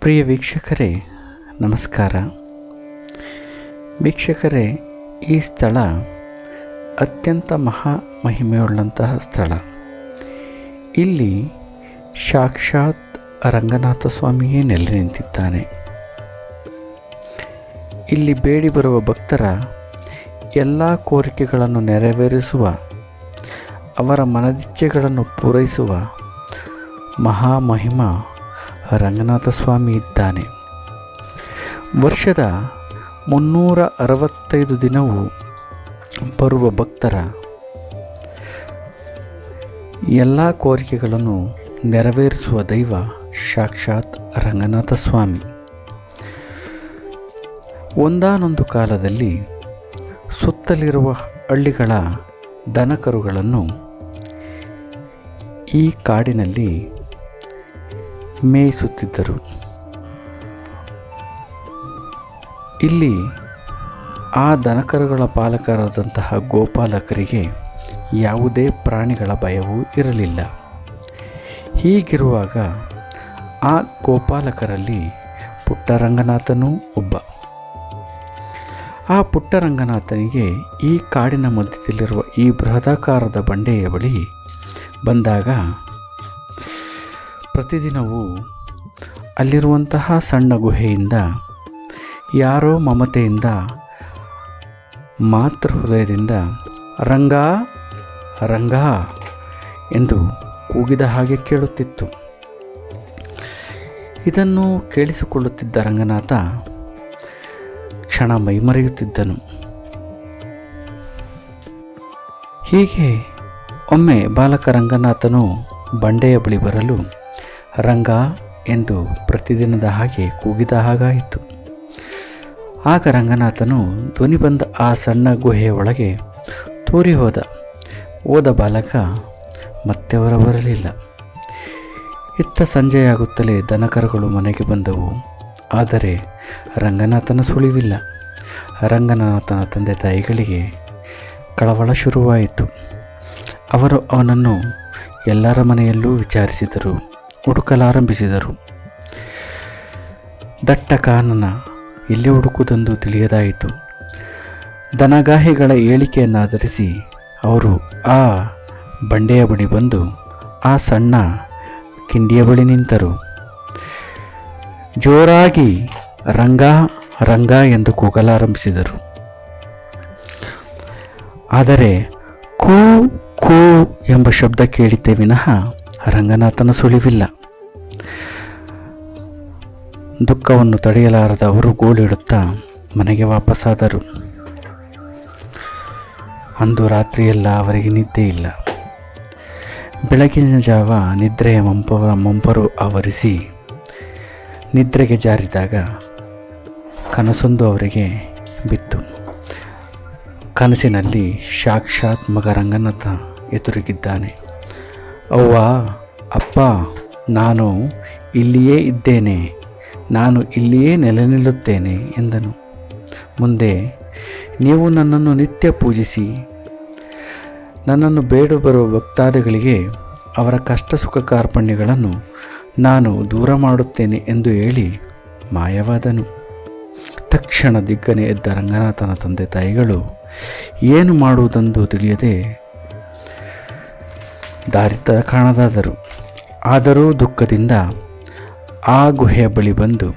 ಪ್ರಿಯ ವೀಕ್ಷಕರೇ, ನಮಸ್ಕಾರ. ವೀಕ್ಷಕರೇ, ಈ ಸ್ಥಳ ಅತ್ಯಂತ ಮಹಾ ಮಹಿಮೆಯುಳ್ಳಂತಹ ಸ್ಥಳ. ಇಲ್ಲಿ ಸಾಕ್ಷಾತ್ ರಂಗನಾಥ ಸ್ವಾಮಿಯೇ ನೆಲೆ ನಿಂತಿದ್ದಾನೆ. ಇಲ್ಲಿ ಬೇಡಿ ಬರುವ ಭಕ್ತರ ಎಲ್ಲ ಕೋರಿಕೆಗಳನ್ನು ನೆರವೇರಿಸುವ, ಅವರ ಮನದಿಚ್ಛೆಗಳನ್ನು ಪೂರೈಸುವ ಮಹಾಮಹಿಮ ರಂಗನಾಥ ಸ್ವಾಮಿ ಇದ್ದಾನೆ. ವರ್ಷದ ಮುನ್ನೂರ ಅರವತ್ತೈದು ದಿನವೂ ಬರುವ ಭಕ್ತರ ಎಲ್ಲ ಕೋರಿಕೆಗಳನ್ನು ನೆರವೇರಿಸುವ ದೈವ ಸಾಕ್ಷಾತ್ ರಂಗನಾಥ ಸ್ವಾಮಿ. ಒಂದಾನೊಂದು ಕಾಲದಲ್ಲಿ ಸುತ್ತಲಿರುವ ಹಳ್ಳಿಗಳ ದನಕರುಗಳನ್ನು ಈ ಕಾಡಿನಲ್ಲಿ ಮೇಯಿಸುತ್ತಿದ್ದರು ಇಲ್ಲಿ ಆ ದನಕರುಗಳ ಪಾಲಕರಾದಂತಹ ಗೋಪಾಲಕರಿಗೆ ಯಾವುದೇ ಪ್ರಾಣಿಗಳ ಭಯವೂ ಇರಲಿಲ್ಲ. ಹೀಗಿರುವಾಗ ಆ ಗೋಪಾಲಕರಲ್ಲಿ ಪುಟ್ಟರಂಗನಾಥನೂ ಒಬ್ಬ. ಆ ಪುಟ್ಟರಂಗನಾಥನಿಗೆ ಈ ಕಾಡಿನ ಮಧ್ಯದಲ್ಲಿರುವ ಈ ಬೃಹದಾಕಾರದ ಬಂಡೆಯ ಬಳಿ ಬಂದಾಗ ಪ್ರತಿದಿನವೂ ಅಲ್ಲಿರುವಂತಹ ಸಣ್ಣ ಗುಹೆಯಿಂದ ಯಾರೋ ಮಮತೆಯಿಂದ, ಮಾತೃ ಹೃದಯದಿಂದ, ರಂಗ ರಂಗ ಎಂದು ಕೂಗಿದ ಹಾಗೆ ಕೇಳುತ್ತಿತ್ತು. ಇದನ್ನು ಕೇಳಿಸಿಕೊಳ್ಳುತ್ತಿದ್ದ ರಂಗನಾಥ ಕ್ಷಣ ಮೈಮರೆಯುತ್ತಿದ್ದನು. ಹೀಗೆ ಒಮ್ಮೆ ಬಾಲಕ ರಂಗನಾಥನು ಬಂಡೆಯ ಬಳಿ ಬರಲು ರಂಗ ಎಂದು ಪ್ರತಿದಿನದ ಹಾಗೆ ಕೂಗಿದ ಹಾಗಾಯಿತು. ಆಗ ರಂಗನಾಥನು ಧ್ವನಿ ಬಂದ ಆ ಸಣ್ಣ ಗುಹೆಯ ಒಳಗೆ ತೂರಿ ಹೋದ. ಹೋದ ಬಾಲಕ ಮತ್ತೆ ಹೊರ ಬರಲಿಲ್ಲ. ಇತ್ತ ಸಂಜೆಯಾಗುತ್ತಲೇ ದನಕರುಗಳು ಮನೆಗೆ ಬಂದವು. ಆದರೆ ರಂಗನಾಥನ ಸುಳಿವಿಲ್ಲ. ರಂಗನಾಥನ ತಂದೆ ತಾಯಿಗಳಿಗೆ ಕಳವಳ ಶುರುವಾಯಿತು. ಅವರು ಅವನನ್ನು ಎಲ್ಲರ ಮನೆಯಲ್ಲೂ ವಿಚಾರಿಸಿದರು. ಹುಡುಕಲಾರಂಭಿಸಿದರು ದಟ್ಟ ಕಾನನ ಎಲ್ಲಿ ಹುಡುಕುವುದೆಂದು ತಿಳಿಯದಾಯಿತು. ದನಗಾಹಿಗಳ ಹೇಳಿಕೆಯನ್ನಾಧರಿಸಿ ಅವರು ಆ ಬಂಡೆಯ ಬಳಿ ಬಂದು ಆ ಸಣ್ಣ ಕಿಂಡಿಯ ಬಳಿ ನಿಂತರು. ಜೋರಾಗಿ ರಂಗ ರಂಗ ಎಂದು ಕೂಗಲಾರಂಭಿಸಿದರು ಆದರೆ ಕೂ ಕೂ ಎಂಬ ಶಬ್ದ ಕೇಳಿದ್ದೇ ವಿನಃ ರಂಗನಾಥನ ಸುಳಿವಿಲ್ಲ. ದುಃಖವನ್ನು ತಡೆಯಲಾರದ ಅವರು ಗೋಳಿಡುತ್ತಾ ಮನೆಗೆ ವಾಪಸ್ಸಾದರು ಅಂದು ರಾತ್ರಿಯೆಲ್ಲ ಅವರಿಗೆ ನಿದ್ದೆ ಇಲ್ಲ. ಬೆಳಗಿನ ಜಾವ ನಿದ್ರೆಯ ಮಂಪರ ಮಂಪರು ಆವರಿಸಿ ನಿದ್ರೆಗೆ ಜಾರಿದಾಗ ಕನಸೊಂದು ಅವರಿಗೆ ಬಿತ್ತು. ಕನಸಿನಲ್ಲಿ ಸಾಕ್ಷಾತ್ ಮಗ ರಂಗನಾಥ ಎದುರಿಗಿದ್ದಾನೆ. ಅವ್ವ, ಅಪ್ಪ, ನಾನು ಇಲ್ಲಿಯೇ ಇದ್ದೇನೆ. ನಾನು ಇಲ್ಲಿಯೇ ನೆಲೆ ನಿಲ್ಲುತ್ತೇನೆ ಎಂದನು. ಮುಂದೆ, ನೀವು ನನ್ನನ್ನು ನಿತ್ಯ ಪೂಜಿಸಿ, ನನ್ನನ್ನು ಬೇಡ ಬರುವ ಭಕ್ತಾದಿಗಳಿಗೆ ಅವರ ಕಷ್ಟ ಸುಖ ಕಾರ್ಪಣ್ಯಗಳನ್ನು ನಾನು ದೂರ ಮಾಡುತ್ತೇನೆ ಎಂದು ಹೇಳಿ ಮಾಯವಾದನು. ತಕ್ಷಣ ದಿಗ್ಗನೆ ಎದ್ದ ರಂಗನಾಥನ ತಂದೆ ತಾಯಿಗಳು, ಏನು ಮಾಡುವುದೆಂದು ತಿಳಿಯದೆ ದಾರಿತ ಕಾಣದಾದರು. ಆದರೂ ದುಃಖದಿಂದ ಆ ಗುಹೆಯ ಬಳಿ ಬಂದು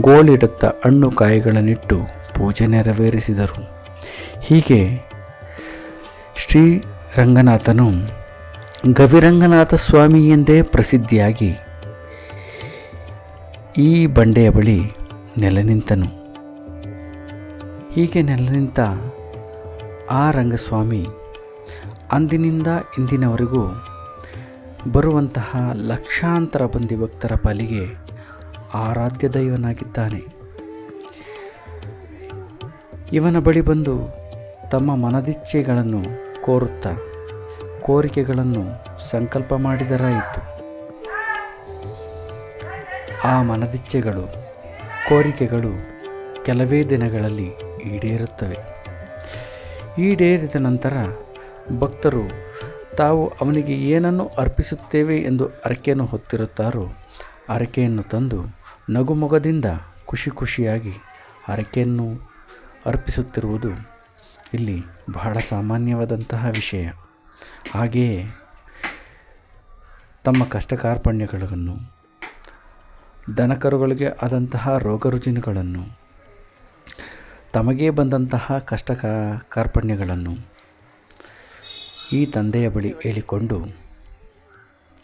ಗೋಳಿಡುತ್ತಾ ಹಣ್ಣು ಕಾಯಿಗಳನ್ನಿಟ್ಟು ಪೂಜೆ ನೆರವೇರಿಸಿದರು. ಹೀಗೆ ಶ್ರೀ ರಂಗನಾಥನು ಗವಿರಂಗನಾಥ ಸ್ವಾಮಿ ಎಂದೇ ಪ್ರಸಿದ್ಧಿಯಾಗಿ ಈ ಬಂಡೆಯ ಬಳಿ ನೆಲೆ ನಿಂತನು ಹೀಗೆ ನೆಲೆ ನಿಂತ ಆ ರಂಗಸ್ವಾಮಿ ಅಂದಿನಿಂದ ಇಂದಿನವರೆಗೂ ಬರುವಂತಹ ಲಕ್ಷಾಂತರ ಬಂದಿ ಭಕ್ತರ ಪಾಲಿಗೆ ಆರಾಧ್ಯ ದೈವನಾಗಿದ್ದಾನೆ. ಇವನ ಬಳಿ ಬಂದು ತಮ್ಮ ಮನದಿಚ್ಛೆಗಳನ್ನು ಕೋರುತ್ತಾ ಕೋರಿಕೆಗಳನ್ನು ಸಂಕಲ್ಪ ಮಾಡಿದರಾಯಿತು. ಆ ಮನದಿಚ್ಛೆಗಳು ಕೋರಿಕೆಗಳು ಕೆಲವೇ ದಿನಗಳಲ್ಲಿ ಈಡೇರುತ್ತವೆ. ಈಡೇರಿದ ನಂತರ ಭಕ್ತರು, ತಾವು ಅವನಿಗೆ ಏನನ್ನು ಅರ್ಪಿಸುತ್ತೇವೆ ಎಂದು ಅರಕೆಯನ್ನು ಹೊತ್ತಿರುತ್ತಾರೋ, ಅರಕೆಯನ್ನು ತಂದು ನಗುಮೊಗದಿಂದ ಖುಷಿ ಖುಷಿಯಾಗಿ ಅರಕೆಯನ್ನು ಅರ್ಪಿಸುತ್ತಿರುವುದು ಇಲ್ಲಿ ಬಹಳ ಸಾಮಾನ್ಯವಾದಂತಹ ವಿಷಯ. ಹಾಗೆಯೇ ತಮ್ಮ ಕಷ್ಟ ಕಾರ್ಪಣ್ಯಗಳನ್ನು ದನಕರುಗಳಿಗೆ ಆದಂತಹ ರೋಗ ರುಜಿನಗಳನ್ನು ತಮಗೇ ಬಂದಂತಹ ಕಷ್ಟ ಕಾರ್ಪಣ್ಯಗಳನ್ನು ಈ ತಂದೆಯ ಬಳಿ ಹೇಳಿಕೊಂಡು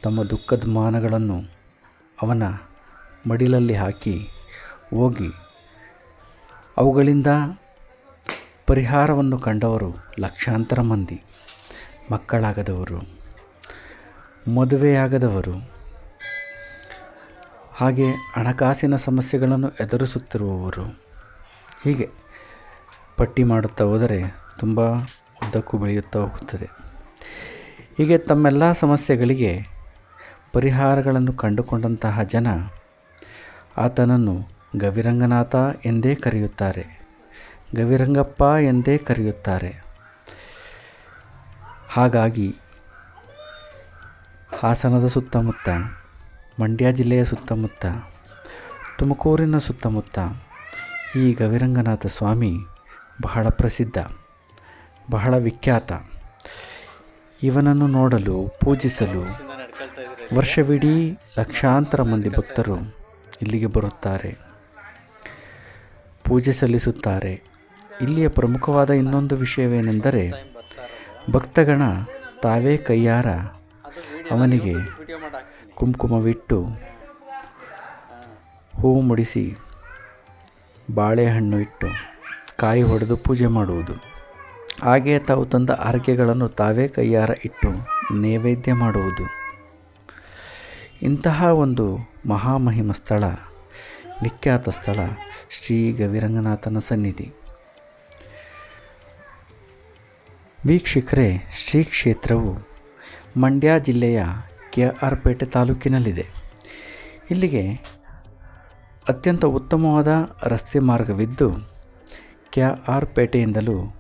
ತಮ್ಮ ದುಃಖದ ಮಾನಗಳನ್ನು ಅವನ ಮಡಿಲಲ್ಲಿ ಹಾಕಿ ಹೋಗಿ ಅವುಗಳಿಂದ ಪರಿಹಾರವನ್ನು ಕಂಡವರು ಲಕ್ಷಾಂತರ ಮಂದಿ. ಮಕ್ಕಳಾಗದವರು, ಮದುವೆಯಾಗದವರು, ಹಾಗೆ ಹಣಕಾಸಿನ ಸಮಸ್ಯೆಗಳನ್ನು ಎದುರಿಸುತ್ತಿರುವವರು. ಹೀಗೆ ಪಟ್ಟಿ ಮಾಡುತ್ತಾ ಹೋದರೆ ತುಂಬ ಉದ್ದಕ್ಕೂ ಬೆಳೆಯುತ್ತಾ ಹೋಗುತ್ತದೆ. ಹೀಗೆ ತಮ್ಮೆಲ್ಲ ಸಮಸ್ಯೆಗಳಿಗೆ ಪರಿಹಾರಗಳನ್ನು ಕಂಡುಕೊಂಡಂತಹ ಜನ ಆತನನ್ನು ಗವಿರಂಗನಾಥ ಎಂದೇ ಕರೆಯುತ್ತಾರೆ. ಗವಿರಂಗಪ್ಪ ಎಂದೇ ಕರೆಯುತ್ತಾರೆ. ಹಾಗಾಗಿ ಹಾಸನದ ಸುತ್ತಮುತ್ತ, ಮಂಡ್ಯ ಜಿಲ್ಲೆಯ ಸುತ್ತಮುತ್ತ, ತುಮಕೂರಿನ ಸುತ್ತಮುತ್ತ ಈ ಗವಿರಂಗನಾಥ ಸ್ವಾಮಿ ಬಹಳ ಪ್ರಸಿದ್ಧ, ಬಹಳ ವಿಖ್ಯಾತ. ಇವನನ್ನು ನೋಡಲು, ಪೂಜಿಸಲು ವರ್ಷವಿಡೀ ಲಕ್ಷಾಂತರ ಮಂದಿ ಭಕ್ತರು ಇಲ್ಲಿಗೆ ಬರುತ್ತಾರೆ. ಪೂಜೆ ಸಲ್ಲಿಸುತ್ತಾರೆ. ಇಲ್ಲಿಯ ಪ್ರಮುಖವಾದ ಇನ್ನೊಂದು ವಿಷಯವೇನೆಂದರೆ, ಭಕ್ತಗಣ ತಾವೇ ಕೈಯಾರ ಅವನಿಗೆ ಕುಂಕುಮವಿಟ್ಟು ಹೂವು ಮುಡಿಸಿ ಬಾಳೆಹಣ್ಣು ಇಟ್ಟು ಕಾಯಿ ಹೊಡೆದು ಪೂಜೆ ಮಾಡುವುದು. ಹಾಗೆಯೇ ತಾವು ತಂದ ಆರಕೆಗಳನ್ನು ತಾವೇ ಕೈಯಾರ ಇಟ್ಟು ನೈವೇದ್ಯ ಮಾಡುವುದು. ಇಂತಹ ಒಂದು ಮಹಾಮಹಿಮ ಸ್ಥಳ, ವಿಖ್ಯಾತ ಸ್ಥಳ ಶ್ರೀ ಗವಿರಂಗನಾಥನ ಸನ್ನಿಧಿ. ವೀಕ್ಷಕರೇ, ಶ್ರೀ ಕ್ಷೇತ್ರವು ಮಂಡ್ಯ ಜಿಲ್ಲೆಯ ಕೆ ಆರ್ ಪೇಟೆ ತಾಲೂಕಿನಲ್ಲಿದೆ. ಇಲ್ಲಿಗೆ ಅತ್ಯಂತ ಉತ್ತಮವಾದ ರಸ್ತೆ ಮಾರ್ಗವಿದ್ದು ಕೆ ಆರ್ ಪೇಟೆಯಿಂದಲೂ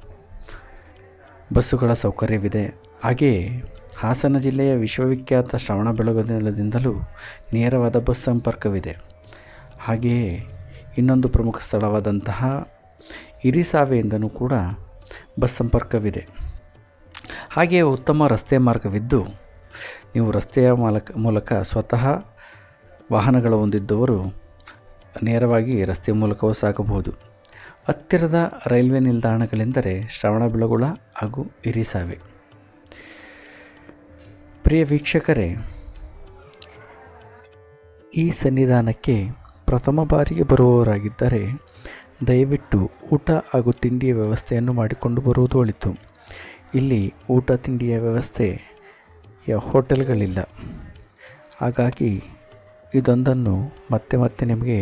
ಬಸ್ಸುಗಳ ಸೌಕರ್ಯವಿದೆ. ಹಾಗೆಯೇ ಹಾಸನ ಜಿಲ್ಲೆಯ ವಿಶ್ವವಿಖ್ಯಾತ ಶ್ರವಣ ಬೆಳಗೊಳದಿಂದಲೂ ನೇರವಾದ ಬಸ್ ಸಂಪರ್ಕವಿದೆ. ಹಾಗೆಯೇ ಇನ್ನೊಂದು ಪ್ರಮುಖ ಸ್ಥಳವಾದಂತಹ ಇರಿಸಾವೆಯಿಂದನೂ ಕೂಡ ಬಸ್ ಸಂಪರ್ಕವಿದೆ. ಹಾಗೆಯೇ ಉತ್ತಮ ರಸ್ತೆ ಮಾರ್ಗವಿದ್ದು, ನೀವು ರಸ್ತೆಯ ಮೂಲಕ ಮೂಲಕ ಸ್ವತಃ ವಾಹನಗಳು ಹೊಂದಿದ್ದವರು ನೇರವಾಗಿ ರಸ್ತೆ ಮೂಲಕವೂ ಸಾಗಬಹುದು. ಹತ್ತಿರದ ರೈಲ್ವೆ ನಿಲ್ದಾಣಗಳೆಂದರೆ ಶ್ರವಣಬೆಳಗೊಳ ಹಾಗೂ ಇರಿಸಾವೆ ಪ್ರಿಯ ವೀಕ್ಷಕರೇ, ಈ ಸನ್ನಿಧಾನಕ್ಕೆ ಪ್ರಥಮ ಬಾರಿಗೆ ಬರುವವರಾಗಿದ್ದರೆ ದಯವಿಟ್ಟು ಊಟ ಹಾಗೂ ತಿಂಡಿಯ ವ್ಯವಸ್ಥೆಯನ್ನು ಮಾಡಿಕೊಂಡು ಬರುವುದು ಒಳಿತು. ಇಲ್ಲಿ ಊಟ ತಿಂಡಿಯ ವ್ಯವಸ್ಥೆ ಹೋಟೆಲ್ಗಳಿಲ್ಲ. ಹಾಗಾಗಿ ಇದೊಂದನ್ನು ಮತ್ತೆ ಮತ್ತೆ ನಿಮಗೆ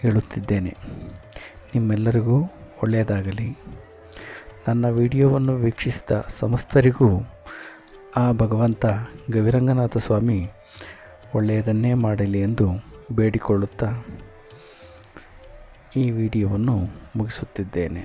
ಹೇಳುತ್ತಿದ್ದೇನೆ. ನಿಮ್ಮೆಲ್ಲರಿಗೂ ಒಳ್ಳೆಯದಾಗಲಿ. ನನ್ನ ವಿಡಿಯೋವನ್ನು ವೀಕ್ಷಿಸಿದ ಸಮಸ್ತರಿಗೂ ಆ ಭಗವಂತ ಗವಿರಂಗನಾಥ ಸ್ವಾಮಿ ಒಳ್ಳೆಯದನ್ನೇ ಮಾಡಲಿ ಎಂದು ಬೇಡಿಕೊಳ್ಳುತ್ತಾ ಈ ವಿಡಿಯೋವನ್ನು ಮುಗಿಸುತ್ತಿದ್ದೇನೆ.